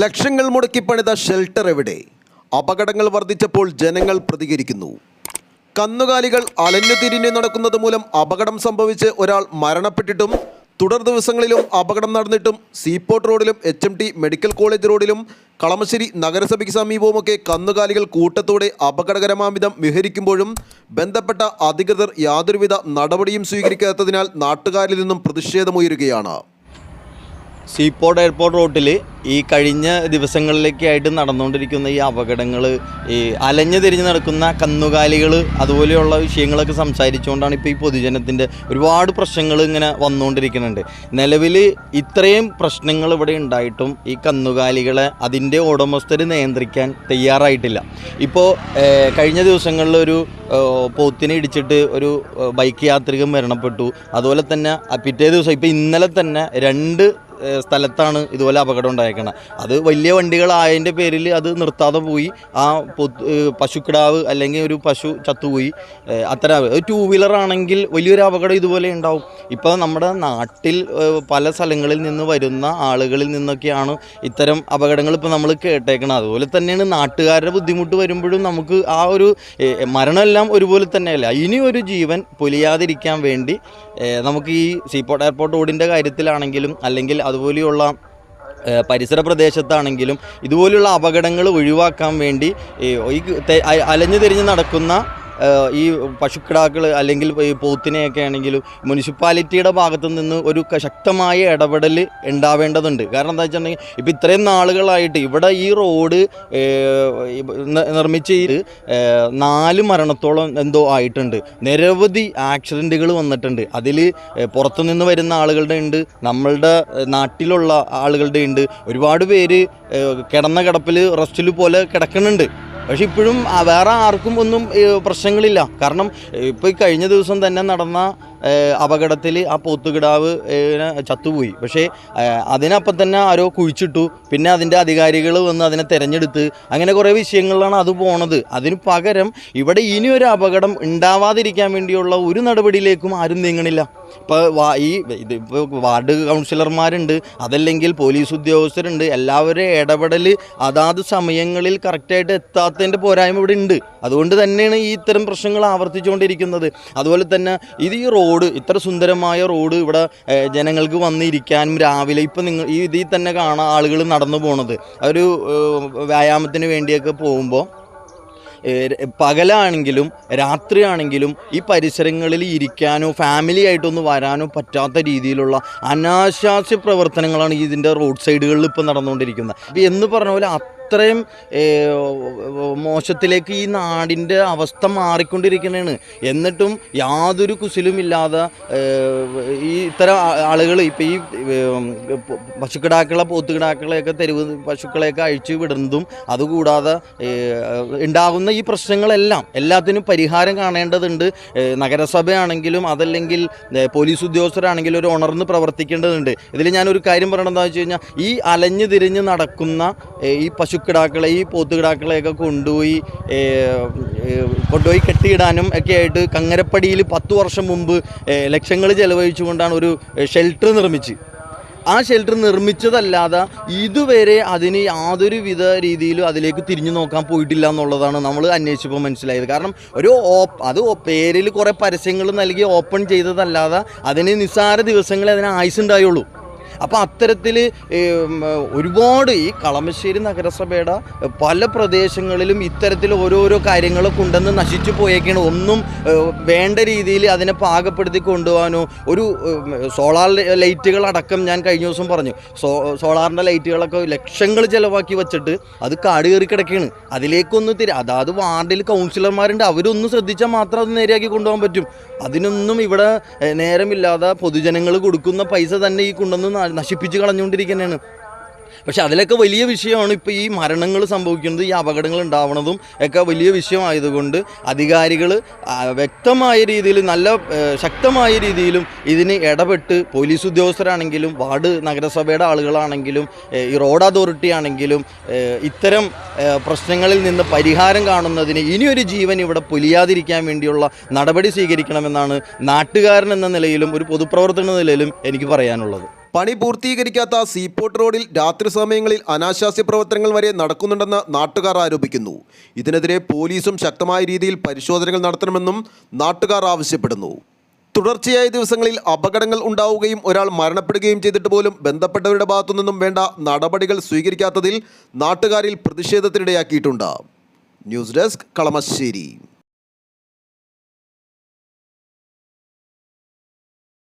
ലക്ഷങ്ങൾ മുടക്കി പണിത ഷെൽട്ടർ എവിടെ? അപകടങ്ങൾ വർദ്ധിച്ചപ്പോൾ ജനങ്ങൾ പ്രതികരിക്കുന്നു. കന്നുകാലികൾ അലഞ്ഞു തിരിഞ്ഞു നടക്കുന്നത് മൂലം അപകടം സംഭവിച്ച് ഒരാൾ മരണപ്പെട്ടിട്ടും തുടർ ദിവസങ്ങളിലും അപകടം നടന്നിട്ടും സീപോർട്ട് റോഡിലും H M T medical college റോഡിലും കളമശ്ശേരി നഗരസഭയ്ക്ക് സമീപവുമൊക്കെ കന്നുകാലികൾ കൂട്ടത്തോടെ അപകടകരമാവിധം വിഹരിക്കുമ്പോഴും ബന്ധപ്പെട്ട അധികൃതർ യാതൊരുവിധ നടപടിയും സ്വീകരിക്കാത്തതിനാൽ നാട്ടുകാരിൽ നിന്നും പ്രതിഷേധമുയരുകയാണ്. സീപോർട്ട് എയർപോർട്ട് റോട്ടിൽ ഈ കഴിഞ്ഞ ദിവസങ്ങളിലേക്കായിട്ട് നടന്നുകൊണ്ടിരിക്കുന്ന ഈ അപകടങ്ങൾ ഈ അലഞ്ഞു തിരിഞ്ഞ് നടക്കുന്ന കന്നുകാലികൾ അതുപോലെയുള്ള വിഷയങ്ങളൊക്കെ സംസാരിച്ചുകൊണ്ടാണ് ഇപ്പോൾ ഈ പൊതുജനത്തിന്റെ ഒരുപാട് പ്രശ്നങ്ങൾ ഇങ്ങനെ വന്നുകൊണ്ടിരിക്കുന്നുണ്ട്. നിലവിൽ ഇത്രയും പ്രശ്നങ്ങൾ ഇവിടെ ഉണ്ടായിട്ടും ഈ കന്നുകാലികളെ അതിന്റെ ഉടമസ്ഥർ നിയന്ത്രിക്കാൻ തയ്യാറായിട്ടില്ല. ഇപ്പോൾ കഴിഞ്ഞ ദിവസങ്ങളിൽ ഒരു പോത്തിനെ ഇടിച്ചിട്ട് ഒരു ബൈക്ക് യാത്രികൻ മരണപ്പെട്ടു. അതുപോലെ തന്നെ പിറ്റേ ദിവസം ഇപ്പോൾ ഇന്നലെ തന്നെ രണ്ട് സ്ഥലത്താണ് ഇതുപോലെ അപകടം ഉണ്ടായേക്കണത് അത് വലിയ വണ്ടികളായതിന്റെ പേരിൽ അത് നിർത്താതെ പോയി. ആ പശുക്കിടാവ് അല്ലെങ്കിൽ ഒരു പശു ചത്തുപോയി. അത്തരം ടൂ വീലർ ആണെങ്കിൽ വലിയൊരു അപകടം ഇതുപോലെ ഉണ്ടാവും. ഇപ്പോൾ നമ്മുടെ നാട്ടിൽ പല സ്ഥലങ്ങളിൽ നിന്ന് വരുന്ന ആളുകളിൽ നിന്നൊക്കെയാണ് ഇത്തരം അപകടങ്ങൾ ഇപ്പോൾ നമ്മൾ കേട്ടേക്കണം. അതുപോലെ തന്നെയാണ് നാട്ടുകാരുടെ ബുദ്ധിമുട്ട് വരുമ്പോഴും നമുക്ക് ആ ഒരു മരണമെല്ലാം ഒരുപോലെ തന്നെയല്ല? ഇനി ഒരു ജീവൻ പൊലിയാതിരിക്കാൻ വേണ്ടി നമുക്ക് ഈ സീപോർട്ട് എയർപോർട്ട് റോഡിന്റെ കാര്യത്തിലാണെങ്കിലും അല്ലെങ്കിൽ അതുപോലെയുള്ള പരിസര പ്രദേശത്താണെങ്കിലും ഇതുപോലെയുള്ള അപകടങ്ങൾ ഒഴിവാക്കാൻ വേണ്ടി ഈ അലഞ്ഞു തിരിഞ്ഞ് നടക്കുന്ന ഈ പശുക്കിടാക്കൾ അല്ലെങ്കിൽ ഈ പോത്തിനെയൊക്കെ ആണെങ്കിലും മുനിസിപ്പാലിറ്റിയുടെ ഭാഗത്തു നിന്ന് ഒരു ശക്തമായ ഇടപെടൽ ഉണ്ടാവേണ്ടതുണ്ട്. കാരണം എന്താ വെച്ചിട്ടുണ്ടെങ്കിൽ ഇപ്പം ഇത്രയും നാളുകളായിട്ട് ഇവിടെ ഈ റോഡ് നിർമ്മിച്ച് നാല് മരണത്തോളം എന്തോ ആയിട്ടുണ്ട്. നിരവധി ആക്സിഡന്റുകൾ വന്നിട്ടുണ്ട്. അതിൽ പുറത്തുനിന്ന് വരുന്ന ആളുകളുടെ ഉണ്ട് നമ്മളുടെ നാട്ടിലുള്ള ആളുകളുടെ ഉണ്ട്. ഒരുപാട് പേര് കിടന്ന കിടപ്പിൽ റസ്റ്റിൽ പോലെ കിടക്കുന്നുണ്ട്. പക്ഷെ ഇപ്പോഴും വേറെ ആർക്കും ഒന്നും പ്രശ്നങ്ങളില്ല. കാരണം ഇപ്പോൾ ഈ കഴിഞ്ഞ ദിവസം തന്നെ നടന്ന അപകടത്തിൽ ആ പോത്തുകിടാവ് ചത്തുപോയി. പക്ഷേ അതിനപ്പം തന്നെ ആരോ കുഴിച്ചിട്ടു. പിന്നെ അതിന്റെ അധികാരികൾ വന്ന് അതിനെ തിരഞ്ഞെടുത്ത് അങ്ങനെ കുറേ വിഷയങ്ങളിലാണ് അത് പോണത്. അതിന് പകരം ഇവിടെ ഇനിയൊരു അപകടം ഉണ്ടാവാതിരിക്കാൻ വേണ്ടിയുള്ള ഒരു നടപടിയിലേക്കും ആരും നീങ്ങണില്ല. ഇപ്പോൾ ഈ ഇത് ഇപ്പോൾ വാർഡ് കൗൺസിലർമാരുണ്ട് അതല്ലെങ്കിൽ പോലീസ് ഉദ്യോഗസ്ഥരുണ്ട് എല്ലാവരും ഇടപെടൽ അതാത് സമയങ്ങളിൽ കറക്റ്റായിട്ട് എത്താത്തതിന്റെ പോരായ്മ ഇവിടെ ഉണ്ട്. അതുകൊണ്ട് തന്നെയാണ് ഈ ഇത്തരം പ്രശ്നങ്ങൾ ആവർത്തിച്ചുകൊണ്ടിരിക്കുന്നത്. അതുപോലെ തന്നെ ഇത് ഈ റോഡ് ഇത്ര സുന്ദരമായ റോഡ് ഇവിടെ ജനങ്ങൾക്ക് വന്നിരിക്കാനും രാവിലെ ഇപ്പം നിങ്ങൾ ഇതിൽ തന്നെ കാണാൻ ആളുകൾ നടന്നു പോണത്. ഒരു വ്യായാമത്തിന് വേണ്ടിയൊക്കെ പോകുമ്പോൾ പകലാണെങ്കിലും രാത്രിയാണെങ്കിലും ഈ പരിസരങ്ങളിൽ ഇരിക്കാനോ ഫാമിലി ആയിട്ടൊന്ന് വരാനോ പറ്റാത്ത രീതിയിലുള്ള അനാശാസ്യ പ്രവർത്തനങ്ങളാണ് ഇതിന്റെ റോഡ് സൈഡുകളിൽ ഇപ്പോൾ നടന്നുകൊണ്ടിരിക്കുന്നത്. എന്ന് പറഞ്ഞ പോലെ അത്രയും ഏഹ്, മോശത്തിലേക്ക് ഈ നാടിന്റെ അവസ്ഥ മാറിക്കൊണ്ടിരിക്കുന്നതാണ്. എന്നിട്ടും യാതൊരു കുശലുമില്ലാതെ ഈ ഇത്തരം ആളുകൾ ഇപ്പോൾ ഈ പശുക്കിടാക്കളെ പോത്തുകിടാക്കളെയൊക്കെ തെരുവ് പശുക്കളെയൊക്കെ അഴിച്ചു വിടുന്നതും അതുകൂടാതെ ഉണ്ടാകുന്ന ഈ പ്രശ്നങ്ങളെല്ലാം എല്ലാത്തിനും പരിഹാരം കാണേണ്ടതുണ്ട്. നഗരസഭയാണെങ്കിലും അതല്ലെങ്കിൽ പോലീസ് ഉദ്യോഗസ്ഥരാണെങ്കിലും ഒരു ഉണർന്ന് പ്രവർത്തിക്കേണ്ടതുണ്ട്. ഇതിൽ ഞാനൊരു കാര്യം പറയണതെന്ന് വെച്ച് കഴിഞ്ഞാൽ ഈ അലഞ്ഞു തിരിഞ്ഞ് നടക്കുന്ന ഈ ഈ പശുക്കിടാക്കളെ ഈ പോത്തുകിടാക്കളെയൊക്കെ കൊണ്ടുപോയി ഏഹ്, ഏഹ്, കൊണ്ടുപോയി കെട്ടിയിടാനും ഒക്കെ ആയിട്ട് കങ്ങരപ്പടിയിൽ പത്ത് വർഷം മുമ്പ് ലക്ഷങ്ങൾ ചെലവഴിച്ചുകൊണ്ടാണ് ഒരു ഷെൽട്ടർ നിർമ്മിച്ച്. ആ ഷെൽട്ടർ നിർമ്മിച്ചതല്ലാതെ ഇതുവരെ അതിന് യാതൊരു വിധ രീതിയിലും അതിലേക്ക് തിരിഞ്ഞു നോക്കാൻ പോയിട്ടില്ല എന്നുള്ളതാണ് നമ്മൾ അന്വേഷിച്ചപ്പോൾ മനസ്സിലായത്. കാരണം ഒരു ഓപ്പ് അത് പേരിൽ കുറേ പരസ്യങ്ങൾ നൽകി ഓപ്പൺ ചെയ്തതല്ലാതെ അതിന് നിസ്സാര ദിവസങ്ങളെ അതിന് ആയുസ് ഉണ്ടായുള്ളൂ അപ്പോൾ അത്തരത്തിൽ ഒരുപാട് ഈ കളമശ്ശേരി നഗരസഭയുടെ പല പ്രദേശങ്ങളിലും ഇത്തരത്തിൽ ഓരോരോ കാര്യങ്ങളൊക്കെ ഉണ്ടെന്ന് നശിച്ചു പോയേക്കാണ്. ഒന്നും വേണ്ട രീതിയിൽ അതിനെ പാകപ്പെടുത്തി കൊണ്ടുപോകാനോ ഒരു സോളാർ ലൈറ്റുകൾ അടക്കം ഞാൻ കഴിഞ്ഞ ദിവസം പറഞ്ഞു. സോ സോളാറിന്റെ ലൈറ്റുകളൊക്കെ ലക്ഷങ്ങൾ ചിലവാക്കി വെച്ചിട്ട് അത് കാട് കയറി കിടക്കുകയാണ് അതിലേക്കൊന്ന് തിരി അതാത് വാർഡിൽ കൗൺസിലർമാരുണ്ട്. അവരൊന്ന് ശ്രദ്ധിച്ചാൽ മാത്രം അത് നേരെയാക്കി കൊണ്ടുപോകാൻ പറ്റും. അതിനൊന്നും ഇവിടെ നേരമില്ലാതെ പൊതുജനങ്ങൾ കൊടുക്കുന്ന പൈസ തന്നെ ഈ കൊണ്ടുവന്ന് നശിപ്പിച്ച് കളഞ്ഞുകൊണ്ടിരിക്കുന്നതാണ്. പക്ഷെ അതിലൊക്കെ വലിയ വിഷയമാണ് ഇപ്പോൾ ഈ മരണങ്ങൾ സംഭവിക്കുന്നത് ഈ അപകടങ്ങൾ ഉണ്ടാവുന്നതും ഒക്കെ വലിയ വിഷയമായതുകൊണ്ട് അധികാരികൾ വ്യക്തമായ രീതിയിൽ നല്ല ശക്തമായ രീതിയിലും ഇതിന് ഇടപെട്ട് പോലീസ് ഉദ്യോഗസ്ഥരാണെങ്കിലും വാർഡ് നഗരസഭയുടെ ആളുകളാണെങ്കിലും ഈ റോഡ് അതോറിറ്റി ആണെങ്കിലും ഇത്തരം പ്രശ്നങ്ങളിൽ നിന്ന് പരിഹാരം കാണുന്നതിന് ഇനിയൊരു ജീവൻ ഇവിടെ പൊലിയാതിരിക്കാൻ വേണ്ടിയുള്ള നടപടി സ്വീകരിക്കണമെന്നാണ് നാട്ടുകാരൻ എന്ന നിലയിലും ഒരു പൊതുപ്രവർത്തന നിലയിലും എനിക്ക് പറയാനുള്ളത്. പണി പൂർത്തീകരിക്കാത്ത സീപോർട്ട് റോഡിൽ രാത്രി സമയങ്ങളിൽ അനാശാസ്യ പ്രവർത്തനങ്ങൾ വരെ നടക്കുന്നുണ്ടെന്ന് നാട്ടുകാർ ആരോപിക്കുന്നു. ഇതിനെതിരെ പോലീസും ശക്തമായ രീതിയിൽ പരിശോധനകൾ നടത്തണമെന്നും നാട്ടുകാർ ആവശ്യപ്പെടുന്നു. തുടർച്ചയായ ദിവസങ്ങളിൽ അപകടങ്ങൾ ഉണ്ടാവുകയും ഒരാൾ മരണപ്പെടുകയും ചെയ്തിട്ട് പോലും ബന്ധപ്പെട്ടവരുടെ ഭാഗത്തുനിന്നും വേണ്ട നടപടികൾ സ്വീകരിക്കാത്തതിൽ നാട്ടുകാരിൽ പ്രതിഷേധത്തിനിടയാക്കിയിട്ടുണ്ട്. News desk Kalamassery.